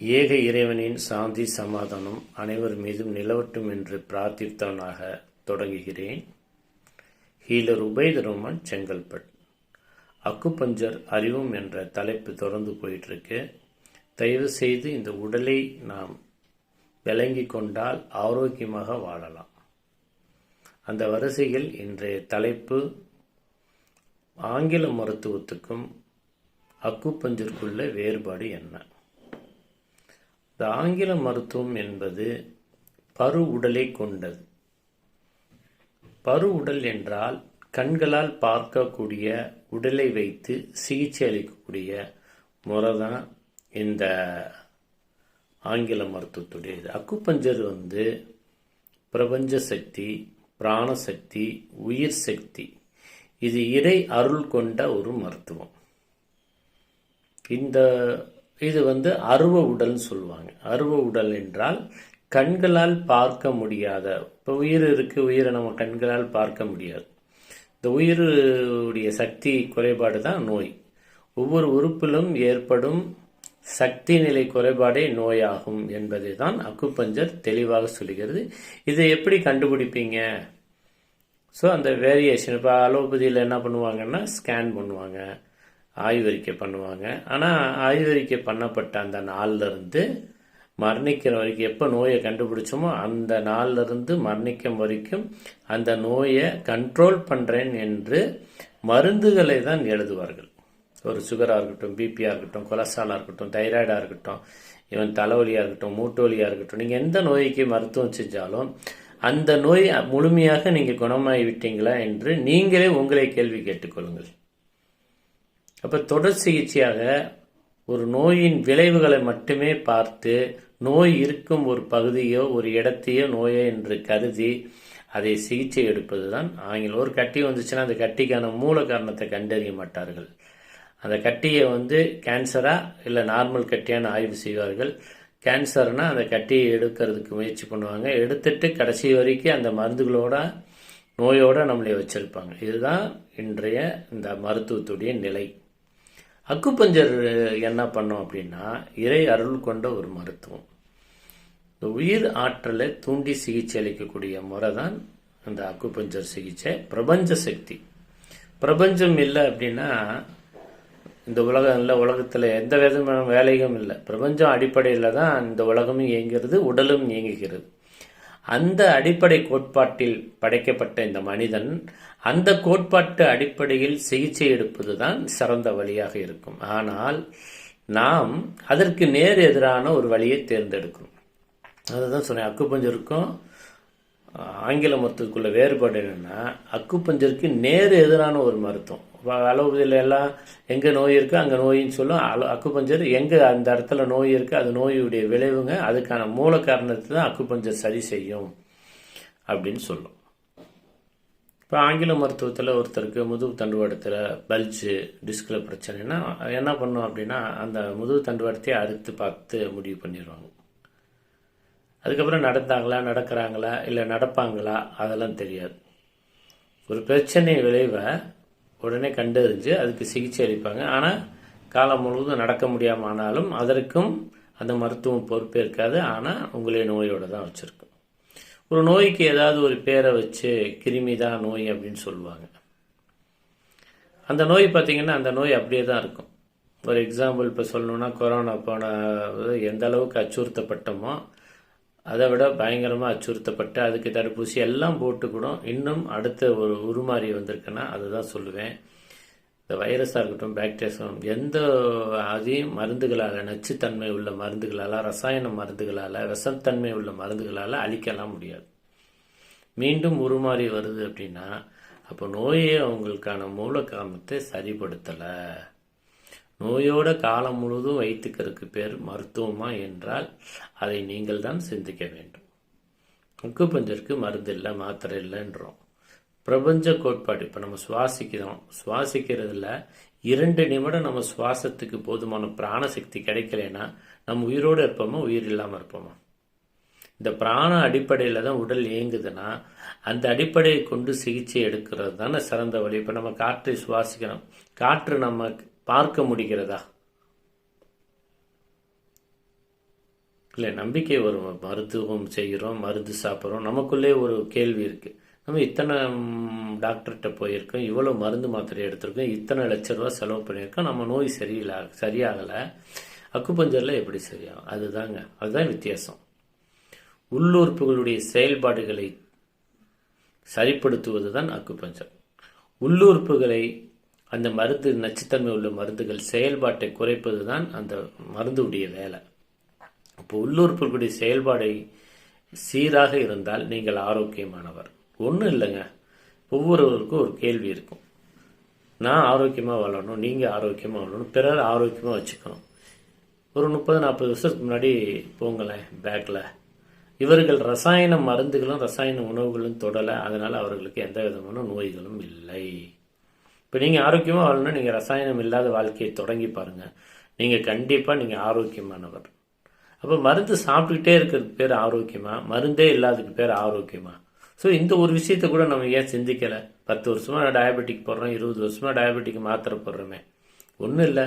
ஏக இறைவனின் சாந்தி சமாதானம் அனைவர் மீதும் நிலவட்டும் என்று பிரார்த்தித்தவனாக தொடங்குகிறேன். ஹீலர் உபைத் ரோமன் செங்கல்பட் அக்குபஞ்சர் அறிவும் என்ற தலைப்பு தொடர்ந்து போயிட்டுருக்கு. தயவு செய்து இந்த உடலை நாம் விளங்கி கொண்டால் ஆரோக்கியமாக வாழலாம். அந்த வரிசையில் இன்றைய தலைப்பு ஆங்கில மருத்துவத்துக்கும் அக்குப்பஞ்சருக்குள்ள வேறுபாடு என்ன? இந்த ஆங்கில மருத்துவம் என்பது பரு உடலை கொண்டது. பரு உடல் என்றால் கண்களால் பார்க்கக்கூடிய உடலை வைத்து சிகிச்சை அளிக்கக்கூடிய முறை தான் இந்த ஆங்கில மருத்துவத்துடையது அக்குப்பஞ்சர் வந்து பிரபஞ்ச சக்தி பிராணசக்தி உயிர் சக்தி இது இறை அருள் கொண்ட ஒரு மருத்துவம். இந்த இது வந்து அருவ உடல்னு சொல்லுவாங்க. அருவ உடல் என்றால் கண்களால் பார்க்க முடியாத இப்போ உயிர் இருக்கு உயிரை நம்ம கண்களால் பார்க்க முடியாது. இந்த உயிருடைய சக்தி குறைபாடு தான் நோய். ஒவ்வொரு உறுப்பிலும் ஏற்படும் சக்தி நிலை குறைபாடே நோயாகும் என்பதை தான் அக்குப்பஞ்சர் தெளிவாக சொல்லுகிறது. இதை எப்படி கண்டுபிடிப்பீங்க? ஸோ அந்த வேரியேஷன் இப்போ அலோபதியில் என்ன பண்ணுவாங்கன்னா ஸ்கேன் பண்ணுவாங்க. ஆய்வறிக்கை பண்ணுவாங்க. ஆனால் ஆய்வறிக்கை பண்ணப்பட்ட அந்த நாள்லேருந்து மரணிக்கிற வரைக்கும் எப்போ நோயை கண்டுபிடிச்சோமோ அந்த நாள்லேருந்து மரணிக்கும் வரைக்கும் அந்த நோயை கண்ட்ரோல் பண்ணுறேன் என்று மருந்துகளை தான் எழுதுவார்கள். ஒரு சுகராக இருக்கட்டும் பிபியாக இருக்கட்டும் கொலஸ்ட்ராலாக இருக்கட்டும் தைராய்டாக இருக்கட்டும் இவன் தலைவலியாக இருக்கட்டும் மூட்டு வலியாக இருக்கட்டும் நீங்கள் எந்த நோய்க்கு மருத்துவம் செஞ்சாலும் அந்த நோய் முழுமையாக நீங்கள் குணமாகி விட்டீங்களா என்று நீங்களே உங்களை கேள்வி கேட்டுக்கொள்ளுங்கள். அப்போ தொடர் சிகிச்சையாக ஒரு நோயின் விளைவுகளை மட்டுமே பார்த்து நோய் இருக்கும் ஒரு பகுதியோ ஒரு இடத்தையோ நோயோ என்று கருதி அதை சிகிச்சை எடுப்பது தான் ஆங்கிலம். ஒரு கட்டி வந்துச்சுன்னா அந்த கட்டிக்கான மூல காரணத்தை கண்டறிய மாட்டார்கள். அந்த கட்டியை வந்து கேன்சரா இல்லை நார்மல் கட்டியான ஆய்வு செய்வார்கள். கேன்சர்னா அந்த கட்டியை எடுக்கிறதுக்கு முயற்சி பண்ணுவாங்க. எடுத்துட்டு கடைசி வரைக்கும் அந்த மருந்துகளோட நோயோட நம்மளை வச்சிருப்பாங்க. இதுதான் இன்றைய இந்த மருத்துவத்துடைய நிலை. அக்குப்பஞ்சர் என்ன பண்ணோம் அப்படின்னா இறை அருள் கொண்ட ஒரு மருத்துவம். இந்த உயிர் ஆற்றலை தூண்டி சிகிச்சை அளிக்கக்கூடிய முறை தான் அந்த அக்குப்பஞ்சர் சிகிச்சை. பிரபஞ்ச சக்தி. பிரபஞ்சம் இல்லை அப்படின்னா இந்த உலகம் இல்லை உலகத்தில் எந்த விதமான வேலையும் இல்லை. பிரபஞ்சம் அடிப்படையில் தான் இந்த உலகமும் இயங்குகிறது உடலும் இயங்குகிறது. அந்த அடிப்படை கோட்பாட்டில் படைக்கப்பட்ட இந்த மனிதன் அந்த கோட்பாட்டு அடிப்படையில் சிகிச்சை எடுப்பதுதான் சிறந்த வழியாக இருக்கும். ஆனால் நாம் அதற்கு நேர் எதிரான ஒரு வழியை தேர்ந்தெடுக்கணும் அதுதான் சொன்னேன் அக்குப்பஞ்சருக்கும் ஆங்கில மருத்துவத்துக்குள்ள வேறுபாடு என்னென்னா அக்குப்பஞ்சருக்கு நேர் எதிரான ஒரு மருத்துவம். அலோபதியில் எல்லாம் எங்கே நோய் இருக்குது அங்கே நோயின்னு சொல்லும் அலோ அக்குப்பஞ்சர் எங்கே அந்த இடத்துல நோய் இருக்கு அது நோயுடைய விளைவுங்க அதுக்கான மூல காரணத்தை தான் அக்குப்பஞ்சர் சரி செய்யும் அப்படின்னு சொல்லும். இப்போ ஆங்கில மருத்துவத்தில் ஒருத்தருக்கு முதுகு தண்டுவாடத்தில் பல்ஜு டிஸ்கில் பிரச்சனைனா என்ன பண்ணும் அப்படின்னா அந்த முதுகு தண்டுவாடத்தையே அறுத்து பார்த்து முடிவு பண்ணிடுவாங்க. அதுக்கப்புறம் நடந்தாங்களா நடக்கிறாங்களா இல்லை நடப்பாங்களா அதெல்லாம் தெரியாது. ஒரு பிரச்சனை விளைவை உடனே கண்டறிஞ்சு அதுக்கு சிகிச்சை அளிப்பாங்க. ஆனால் காலம் முழுவதும் நடக்க முடியாமல் ஆனாலும் அதற்கும் அந்த மருத்துவம் பொறுப்பேற்காது ஆனால் உங்களே நோயோடு தான் வச்சுருக்கும். ஒரு நோய்க்கு ஏதாவது ஒரு பேரை வச்சு கிருமி தான் நோய் அப்படின்னு சொல்லுவாங்க. அந்த நோய் பார்த்தீங்கன்னா அந்த நோய் அப்படியே தான் இருக்கும். ஒரு எக்ஸாம்பிள் இப்போ சொல்லணுன்னா கொரோனா போன எந்த அளவுக்கு அச்சுறுத்தப்பட்டோமோ அதை விட பயங்கரமாக அச்சுறுத்தப்பட்டு அதுக்கு தடுப்பூசி எல்லாம் போட்டு கூட இன்னும் அடுத்த ஒரு உருமாறி வந்திருக்குன்னா அதுதான் சொல்லுவேன். இந்த வைரஸாக இருக்கட்டும் பாக்டீரியாஸும் எந்த அதையும் மருந்துகளால் நச்சுத்தன்மை உள்ள மருந்துகளால் ரசாயன மருந்துகளால் விஷத்தன்மை உள்ள மருந்துகளால் அழிக்கலாம் முடியாது. மீண்டும் உருமாறி வருது அப்படின்னா அப்போ நோயே அவங்களுக்கான மூல காரணத்தை சரிப்படுத்தலை. நோயோட காலம் முழுவதும் வைத்துக்கிறதுக்கு பேர் மருத்துவமா என்றால் அதை நீங்கள் தான் சிந்திக்க வேண்டும். அக்குப்பஞ்சருக்கு மருந்து இல்லை மாத்திரை இல்லைன்றோம். பிரபஞ்ச கோட்பாடு இப்போ நம்ம சுவாசிக்கிறோம். சுவாசிக்கிறதுல இரண்டு நிமிடம் நம்ம சுவாசத்துக்கு போதுமான பிராணசக்தி கிடைக்கலனா நம்ம உயிரோடு இருப்போமா உயிர் இல்லாமல் இருப்போமா? இந்த பிராண அடிப்படையில் தான் உடல் இயங்குதுன்னா அந்த அடிப்படையை கொண்டு சிகிச்சை எடுக்கிறது தானே சிறந்த வழி. இப்போ நம்ம காற்றை சுவாசிக்கிறோம். காற்று நம்ம பார்க்க முடிகிறதா? இல்லை நம்பிக்கை வரும். மருத்துவம் செய்கிறோம் மருந்து சாப்பிட்றோம். நமக்குள்ளே ஒரு கேள்வி இருக்குது நம்ம இத்தனை டாக்டர்கிட்ட போயிருக்கோம் இவ்வளோ மருந்து மாத்திரை எடுத்திருக்கோம் இத்தனை லட்ச ரூபா செலவு பண்ணியிருக்கோம். நம்ம நோய் சரியில்லை சரியாகலை. அக்குப்பஞ்சரில் எப்படி சரியாகும்? அதுதாங்க அதுதான் வித்தியாசம். உள்ளுறுப்புகளுடைய செயல்பாடுகளை சரிப்படுத்துவது தான் அக்குப்பஞ்சம் உள்ளுறுப்புகளை அந்த மருந்து நச்சுத்தன்மை உள்ள மருந்துகள் செயல்பாட்டை குறைப்பது தான் அந்த மருந்துடைய வேலை. இப்போ உள்ளூர் பொருட்களுடைய செயல்பாடை சீராக இருந்தால் நீங்கள் ஆரோக்கியமானவர். ஒன்றும் இல்லைங்க. ஒவ்வொருவருக்கும் ஒரு கேள்வி இருக்கும். நான் ஆரோக்கியமாக வாழணும் நீங்கள் ஆரோக்கியமாக வாழணும் பிறர் ஆரோக்கியமாக வச்சுக்கணும். ஒரு முப்பது நாற்பது வருஷத்துக்கு முன்னாடி போங்களேன் பேக்கில் இவர்கள் ரசாயன மருந்துகளும் ரசாயன உணவுகளும் தொடலை அதனால் அவர்களுக்கு எந்த விதமான நோய்களும் இல்லை. இப்போ நீங்கள் ஆரோக்கியமாக வாழணும்னா நீங்கள் ரசாயனம் இல்லாத வாழ்க்கையை தொடங்கி பாருங்கள் நீங்கள் கண்டிப்பாக நீங்கள் ஆரோக்கியமானவர். அப்போ மருந்து சாப்பிட்டுக்கிட்டே இருக்கிறதுக்கு பேர் ஆரோக்கியமாக மருந்தே இல்லாததுக்கு பேர் ஆரோக்கியமாக ஸோ இந்த ஒரு விஷயத்த கூட நம்ம ஏன் சிந்திக்கலை? பத்து வருஷமாக நான் டயபெட்டிக் போடுறோம் இருபது வருஷமாக டயபெட்டிக் மாத்திரை போடுறோமே. ஒன்றும் இல்லை.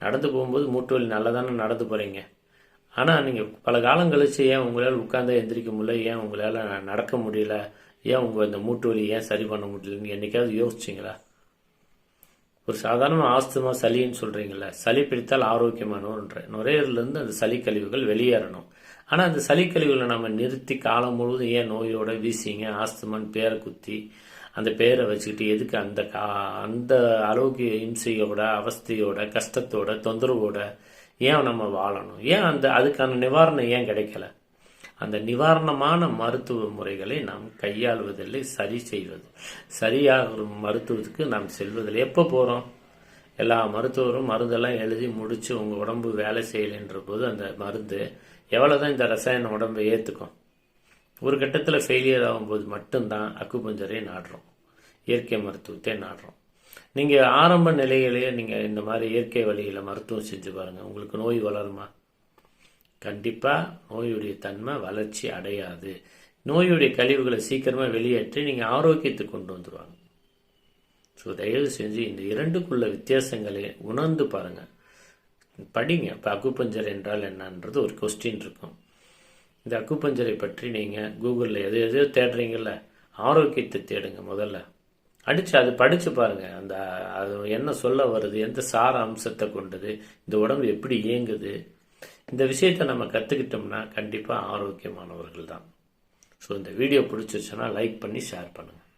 நடந்து போகும்போது மூட்டு வலி நல்லா தானே நடந்து போகிறீங்க ஆனால் நீங்கள் பல காலம் கழிச்சு ஏன் உங்களால் உட்காந்து எந்திரிக்க முடியல? ஏன் உங்களால் நடக்க முடியல? ஏன் உங்கள் இந்த மூட்டு வலி ஏன் சரி பண்ண முடியலன்னு என்றைக்காவது யோசிச்சிங்களா? ஒரு சாதாரண ஆஸ்துமா சளின்னு சொல்கிறீங்கள சளி பிடித்தால் ஆரோக்கியமானோன்ற. நுரையீரலேருந்து அந்த சளி கழிவுகள் வெளியேறணும். ஆனால் அந்த சளி கழிவுகளை நம்ம நிறுத்தி காலம் முழுவதும் ஏன் நோயோட வீசிங்க ஆஸ்துமான்னு பேரை குத்தி அந்த பேரை வச்சுக்கிட்டு எதுக்கு அந்த கா அந்த ஆரோக்கிய இம்சையோட அவஸ்தையோட கஷ்டத்தோட தொந்தரவோட ஏன் நம்ம வாழணும்? ஏன் அந்த அதுக்கான நிவாரணம் ஏன் கிடைக்கல? அந்த நிவாரணமான மருத்துவ முறைகளை நாம் கையாளுவதில்லை சரி செய்வது. சரியாக மருத்துவத்துக்கு நாம் செல்வதில்லை. எப்போ போகிறோம் எல்லா மருத்துவரும் மருந்தெல்லாம் எழுதி முடித்து உங்கள் உடம்பு வேலை செய்யலைன்ற போது அந்த மருந்து எவ்வளோ தான் இந்த ரசாயன உடம்பை ஏற்றுக்கும் ஒரு கட்டத்தில் ஃபெயிலியர் ஆகும்போது மட்டும்தான் அக்குபஞ்சரை நாடுறோம். இயற்கை மருத்துவத்தை நாடுறோம். நீங்கள் ஆரம்ப நிலையிலேயே நீங்கள் இந்த மாதிரி இயற்கை வழியில் மருத்துவம் செஞ்சு பாருங்கள் உங்களுக்கு நோய் வளருமா? கண்டிப்பாக நோயுடைய தன்மை வளர்ச்சி அடையாது. நோயுடைய கழிவுகளை சீக்கிரமாக வெளியேற்றி நீங்கள் ஆரோக்கியத்துக்கு கொண்டு வந்துடுவாங்க ஸோ தயவு செஞ்சு இந்த இரண்டுக்குள்ள வித்தியாசங்களை உணர்ந்து பாருங்கள் படிங்க. இப்போ அக்குப்பஞ்சர் என்றால் என்னன்றது ஒரு கொஸ்டின் இருக்கும். இந்த அக்குப்பஞ்சரை பற்றி நீங்கள் கூகுளில் எது எதையோ தேடுறீங்கள ஆரோக்கியத்தை தேடுங்க முதல்ல. அடித்து அது படித்து பாருங்க. அந்த அது என்ன சொல்ல வருது எந்த சார அம்சத்தை கொண்டது இந்த உடம்பு எப்படி இயங்குது இந்த விஷயத்தை நம்ம கற்றுக்கிட்டோம்னா கண்டிப்பாக ஆரோக்கியமானவர்கள் தான் ஸோ இந்த வீடியோ பிடிச்சிருச்சுன்னா லைக் பண்ணி ஷேர் பண்ணுங்கள்